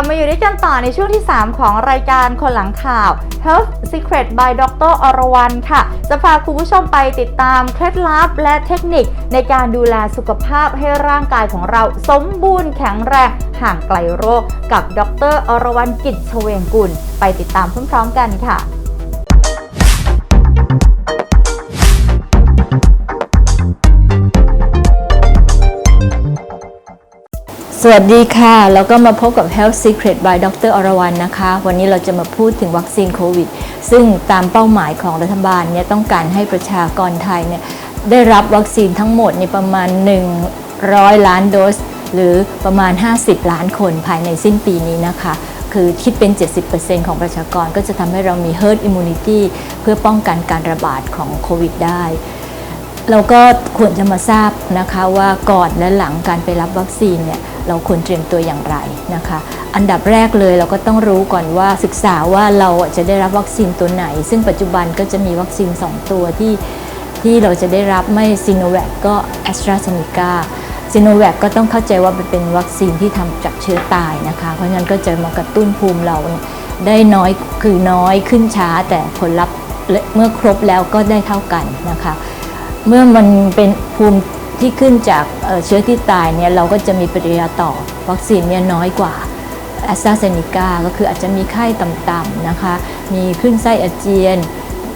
กลับมาอยู่ด้วยกันต่อในช่วงที่ 3 ของรายการคนหลังข่าว Health Secret by Dr. อรวรรณค่ะ จะพาคุณผู้ชมไปติดตามเคล็ดลับและเทคนิคในการดูแลสุขภาพให้ร่างกายของเราสมบูรณ์แข็งแรงห่างไกลโรค กับดร อรวรรณกิจเฉวงกุล ไปติดตามพร้อมๆกันค่ะ สวัสดีค่ะ แล้วก็มาพบกับ Health Secret by Dr. อรวรรณนะคะ วันนี้เราจะมาพูดถึงวัคซีนโควิด ซึ่งตามเป้าหมายของรัฐบาลเนี่ยต้องการให้ประชากรไทยเนี่ยได้รับวัคซีนทั้งหมดในประมาณ 100 ล้านโดส หรือประมาณ 50 ล้านคนภายในสิ้นปีนี้นะคะ คือคิดเป็น 70%ของประชากรก็จะทำให้เรามี herd immunity เพื่อป้องกันการระบาดของโควิดได้เราก็ควรจะมาทราบนะคะว่าก่อนและหลังการไปรับวัคซีนเนี่ย เราควรเตรียมตัวอย่างไรนะคะ อันดับแรกเลยเราก็ต้องรู้ก่อนว่าศึกษาว่าเราจะได้รับวัคซีนตัวไหน ซึ่งปัจจุบันก็จะมีวัคซีน 2 ตัวที่ที่เราจะได้รับไม่ซีโนแวคก็แอสตราเซเนกาซีโนแวคก็ต้องเข้าใจว่ามันเป็นวัคซีนที่ทำจากเชื้อตายนะคะ เพราะฉะนั้นก็จะมากระตุ้นภูมิเราได้น้อยคือน้อยขึ้นช้า แต่ผลลัพธ์เมื่อครบแล้วก็ได้เท่ากันนะคะ เมื่อมันเป็นภูมิ ที่ขึ้นจากเชื้อที่ตายเนี่ยเราก็จะมีปฏิกิริยาต่อวัคซีนเนี่ยน้อยกว่าแอสตราเซเนกาก็คืออาจจะมีไข้ต่ำๆนะคะ มีคลื่นไส้อาเจียน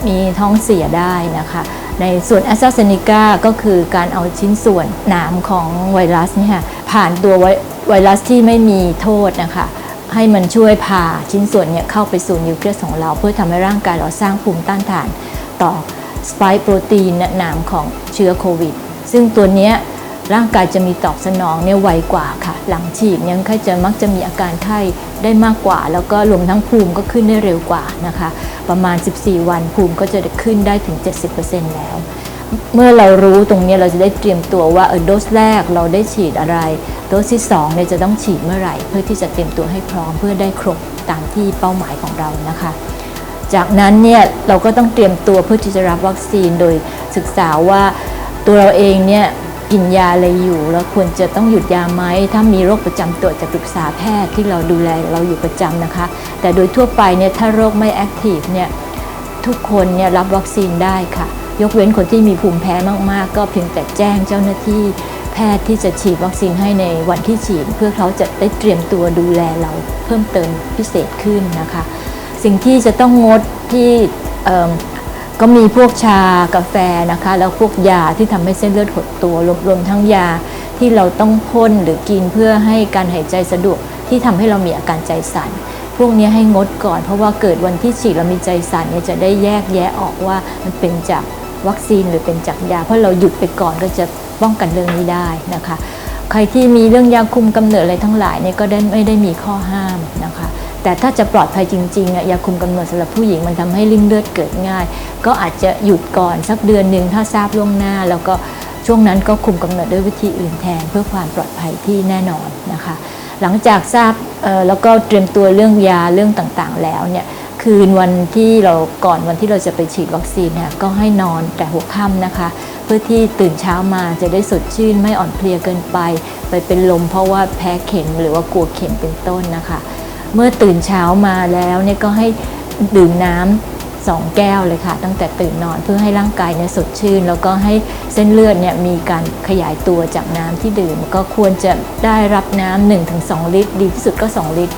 มีท้องเสียได้นะคะ ในส่วนแอสตราเซเนกาก็คือการเอาชิ้นส่วนหนามของไวรัสเนี่ยผ่านตัวไวไวรัสที่ไม่มีโทษนะคะให้มันช่วยพาชิ้นส่วนเนี่ยเข้าไปสู่นิวเคลียสของเรา เพื่อทำให้ร่างกายเราสร้างภูมิต้านทานต่อสไปค์โปรตีนหนามของเชื้อโควิด ซึ่งตัวเนี้ยร่างกายจะมีตอบสนองเนี่ยไวกว่าค่ะ หลังฉีดเนี่ยคนไข้จะมักจะมีอาการไข้ได้มากกว่า แล้วก็รวมทั้งภูมิก็ขึ้นได้เร็วกว่านะคะ ประมาณ 14 วันภูมิก็จะขึ้นได้ถึง 70%แล้ว เมื่อเรารู้ตรงนี้เราจะได้เตรียมตัวว่าเออโดสแรกเราได้ฉีดอะไร โดสที่2เนี่ยจะต้องฉีดเมื่อไหร่ เพื่อที่จะเตรียมตัวให้พร้อมเพื่อได้ครบตามที่เป้าหมายของเรานะคะจากนั้นเนี่ยเราก็ต้องเตรียมตัวเพื่อที่จะรับวัคซีนโดยศึกษาว่า ตัวเราเองเนี่ยกินยาอะไรอยู่แล้วควรจะต้องหยุดยาไหมถ้ามีโรคประจำตัวจะปรึกษาแพทย์ที่เราดูแลเราอยู่ประจำนะคะ แต่โดยทั่วไปเนี่ยถ้าโรคไม่แอคทีฟเนี่ยทุกคนเนี่ยรับวัคซีนได้ค่ะ ยกเว้นคนที่มีภูมิแพ้มากๆ ก็เพียงแต่แจ้งเจ้าหน้าที่แพทย์ที่จะฉีดวัคซีนให้ในวันที่ฉีด เพื่อเขาจะได้เตรียมตัวดูแลเราเพิ่มเติมพิเศษขึ้นนะคะ สิ่งที่จะต้องงดที่ ก็มีพวกชากาแฟนะคะ แล้วพวกยาที่ทำให้เส้นเลือดหดตัวรวมรวมทั้งยาที่เราต้องพ่นหรือกินเพื่อให้การหายใจสะดวกที่ทำให้เรามีอาการใจสั่นพวกนี้ให้งดก่อน เพราะว่าเกิดวันที่ฉีดเรามีใจสั่นเนี่ยจะได้แยกแยะออกว่ามันเป็นจากวัคซีนหรือเป็นจากยา เพราะเราหยุดไปก่อนก็จะป้องกันเรื่องนี้ได้นะคะ ใครที่มีเรื่องยาคุมกำเนิดอะไรทั้งหลายเนี่ยก็ได้ไม่ได้มีข้อห้ามนะคะ แต่ถ้าจะปลอดภัยจริงๆอะยาคุมกำเนิดสำหรับผู้หญิงมันทำให้ริ่มเลือดเกิดง่าย ก็อาจจะหยุดก่อนสักเดือนหนึ่งถ้าทราบล่วงหน้า แล้วก็ช่วงนั้นก็คุมกำเนิดด้วยวิธีอื่นแทน เพื่อความปลอดภัยที่แน่นอนนะคะ หลังจากทราบแล้วก็เตรียมตัวเรื่องยาเรื่องต่างๆ แล้วเนี่ยคืนวันที่เราก่อนวันที่เราจะไปฉีดวัคซีนเนี่ยก็ให้นอนแต่หัวค่ำนะคะ เพื่อที่ตื่นเช้ามาจะได้สดชื่นไม่อ่อนเพลียเกินไป ไปเป็นลมเพราะว่าแพ้เข็มหรือว่ากลัวเข็มเป็นต้นนะคะ เมื่อตื่นเช้ามาแล้วเนี่ยก็ให้ดื่มน้ำสองแก้วเลยค่ะ ตั้งแต่ตื่นนอนเพื่อให้ร่างกายเนี่ยสดชื่น แล้วก็ให้เส้นเลือดเนี่ยมีการขยายตัวจากน้ำที่ดื่ม ก็ควรจะได้รับน้ำ1-2ลิตร ดีที่สุดก็ 2 ลิตร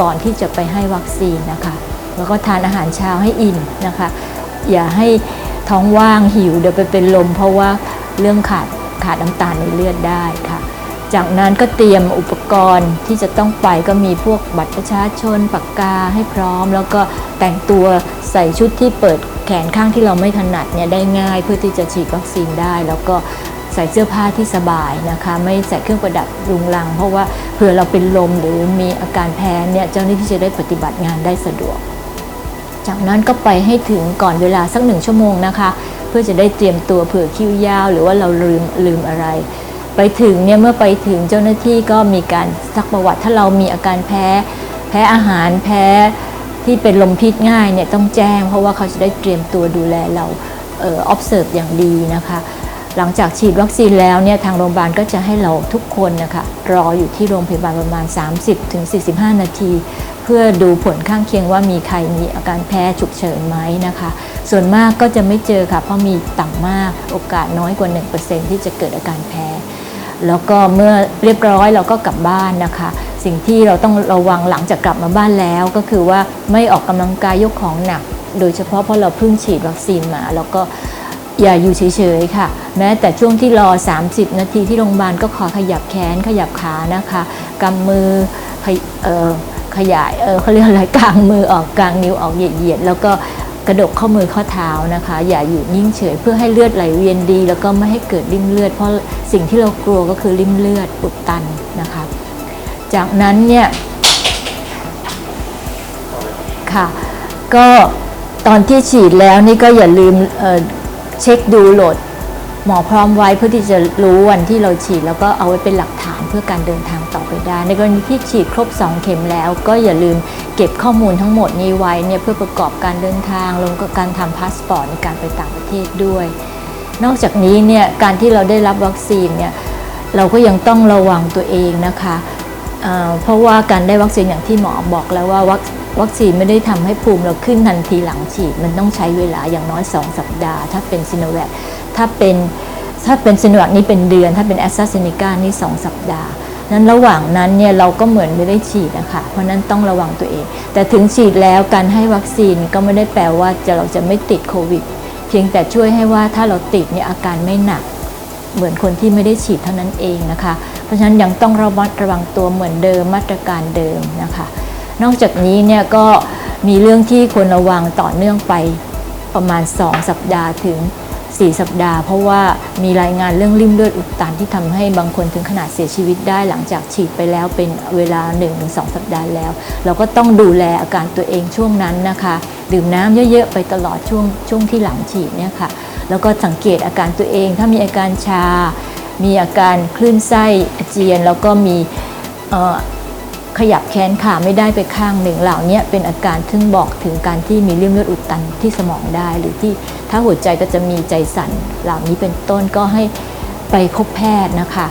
ก่อนที่จะไปให้วัคซีนนะคะ แล้วก็ทานอาหารเช้าให้อิ่มนะคะ อย่าให้ท้องว่างหิวเดี๋ยวไปเป็นลม เพราะว่าเรื่องขาดขาดน้ำตาลในเลือดได้ค่ะ จากนั้นก็เตรียมอุปกรณ์ที่จะต้องไปก็มีพวกบัตรประชาชนปากกาให้พร้อม แล้วก็แต่งตัวใส่ชุดที่เปิดแขนข้างที่เราไม่ถนัดเนี่ยได้ง่ายเพื่อที่จะฉีดวัคซีนได้ แล้วก็ใส่เสื้อผ้าที่สบายนะคะ ไม่ใส่เครื่องประดับรุงรัง เพราะว่าเผื่อเราเป็นลมหรือมีอาการแพ้เนี่ยเจ้าหน้าที่จะได้ปฏิบัติงานได้สะดวก จากนั้นก็ไปให้ถึงก่อนเวลาสักหนึ่งชั่วโมงนะคะ เพื่อจะได้เตรียมตัวเผื่อคิวยาว หรือว่าเราลืมลืมอะไร ไปถึงเนี่ยเมื่อไปถึงเจ้าหน้าที่ก็มีการซักประวัติถ้าเรามีอาการแพ้ แพ้อาหารแพ้ที่เป็นลมพิษง่ายเนี่ยต้องแจ้ง เพราะว่าเขาจะได้เตรียมตัวดูแลเราเอ่อ observe อย่างดีนะคะ หลังจากฉีดวัคซีนแล้วเนี่ยทางโรงพยาบาลก็จะให้เราทุกคนนะคะรออยู่ที่โรงพยาบาลประมาณ 30-45 นาที เพื่อดูผลข้างเคียงว่ามีใครมีอาการแพ้ฉุกเฉินไหมนะคะ ส่วนมากก็จะไม่เจอค่ะ เพราะมีต่ำมากโอกาสน้อยกว่า 1%ที่จะเกิดอาการแพ้ แล้วก็เมื่อเรียบร้อยเราก็กลับบ้านนะคะ สิ่งที่เราต้องระวังหลังจากกลับมาบ้านแล้ว ก็คือว่าไม่ออกกำลังกายยกของหนัก โดยเฉพาะเพราะเราเพิ่งฉีดวัคซีนมา แล้วก็อย่าอยู่เฉยๆค่ะ แม้แต่ช่วงที่รอ 30 นาทีที่โรงพยาบาลก็ขอขยับแขนขยับขานะคะกำมือขยายเออเขาเรียกอะไรกางมือออกกางนิ้วออกเหยียดๆแล้วก็ กระดกข้อมือข้อเท้านะคะ อย่าอยู่นิ่งเฉยเพื่อให้เลือดไหลเวียนดี แล้วก็ไม่ให้เกิดริ่มเลือด เพราะสิ่งที่เรากลัวก็คือริ่มเลือดอุดตันนะคะ จากนั้นเนี่ยค่ะก็ตอนที่ฉีดแล้วนี่ก็อย่าลืมเเช็คดูโหลดหมอพร้อมไว้เพื่อที่จะรู้วันที่เราฉีด แล้วก็เอาไว้เป็นหลักฐานเพื่อการเดินทาง ไปได้ ในกรณีที่ฉีดครบ 2 เข็มแล้ว ก็อย่าลืมเก็บข้อมูลทั้งหมดนี้ไว้เนี่ยเพื่อประกอบการเดินทางรวมกับการทำพาสปอร์ตในการไปต่างประเทศด้วย นอกจากนี้เนี่ยการที่เราได้รับวัคซีนเนี่ยเราก็ยังต้องระวังตัวเองนะคะเเพราะว่าการได้วัคซีนอย่างที่หมอบอกแล้วว่าวัคซีนไม่ได้ทำให้ภูมิเราขึ้นทันทีหลังฉีด มันต้องใช้เวลาอย่างน้อย 2 สัปดาห์ ถ้าเป็นซิโนแวคถ้าเป็นถ้าเป็นซิโนแวคนี่เป็นเดือน ถ้าเป็นแอสตราเซเนกานี่ 2 สัปดาห์ นั้นระหว่างนั้นเนี่ยเราก็เหมือนไม่ได้ฉีดนะคะเพราะนั้นต้องระวังตัวเอง แต่ถึงฉีดแล้วการให้วัคซีนก็ไม่ได้แปลว่าจะเราจะไม่ติดโควิด เพียงแต่ช่วยให้ว่าถ้าเราติดเนี่ยอาการไม่หนัก เหมือนคนที่ไม่ได้ฉีดเท่านั้นเองนะคะ เพราะฉะนั้นยังต้องระมัดระวังตัวเหมือนเดิมมาตรการเดิมนะคะ นอกจากนี้เนี่ยก็มีเรื่องที่ควรระวังต่อเนื่องไปประมาณ 2 สัปดาห์ถึง 4 สัปดาห์ เพราะว่ามีรายงานเรื่องริ่มเลือดอุดตันที่ทำให้บางคนถึงขนาดเสียชีวิตได้หลังจากฉีดไปแล้วเป็นเวลา 1-2 สัปดาห์แล้ว เราก็ต้องดูแลอาการตัวเองช่วงนั้นนะคะ ดื่มน้ำเยอะๆไปตลอดช่วงช่วงที่หลังฉีดเนี่ยค่ะแล้วก็สังเกตอาการตัวเอง ถ้ามีอาการชา มีอาการคลื่นไส้อาเจียน แล้วก็มีอ ขยับแขนขาไม่ได้ไปข้างหนึ่งเหล่านี้เป็นอาการที่งบอกถึงการที่มีริ่มเลือดอุดตันที่สมองได้ หรือที่ถ้าหัวใจก็จะมีใจสั่นเหล่านี้เป็นต้นก็ให้ไปพบแพทย์นะคะ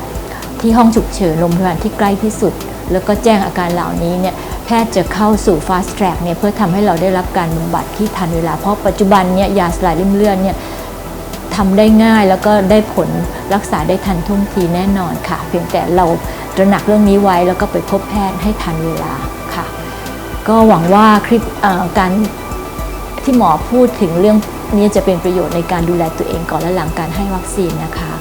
ที่ห้องฉุกเฉินโรงพยาบาลที่ใกล้ที่สุด แล้วก็แจ้งอาการเหล่านี้เนี่ยแพทย์จะเข้าสู่ fast track เนี่ยเพื่อทำให้เราได้รับการบำบัดที่ทันเวลาเพราะปัจจุบันเนี่ยยาสลายริ่มเลือดเนี่ย ทำได้ง่ายแล้วก็ได้ผลรักษาได้ทันท่วงทีแน่นอนค่ะ เพียงแต่เราตระหนักเรื่องนี้ไว้แล้วก็ไปพบแพทย์ให้ทันเวลาค่ะ ก็หวังว่าคลิปการที่หมอพูดถึงเรื่องนี้จะเป็นประโยชน์ในการดูแลตัวเองก่อนและหลังการให้วัคซีนนะคะ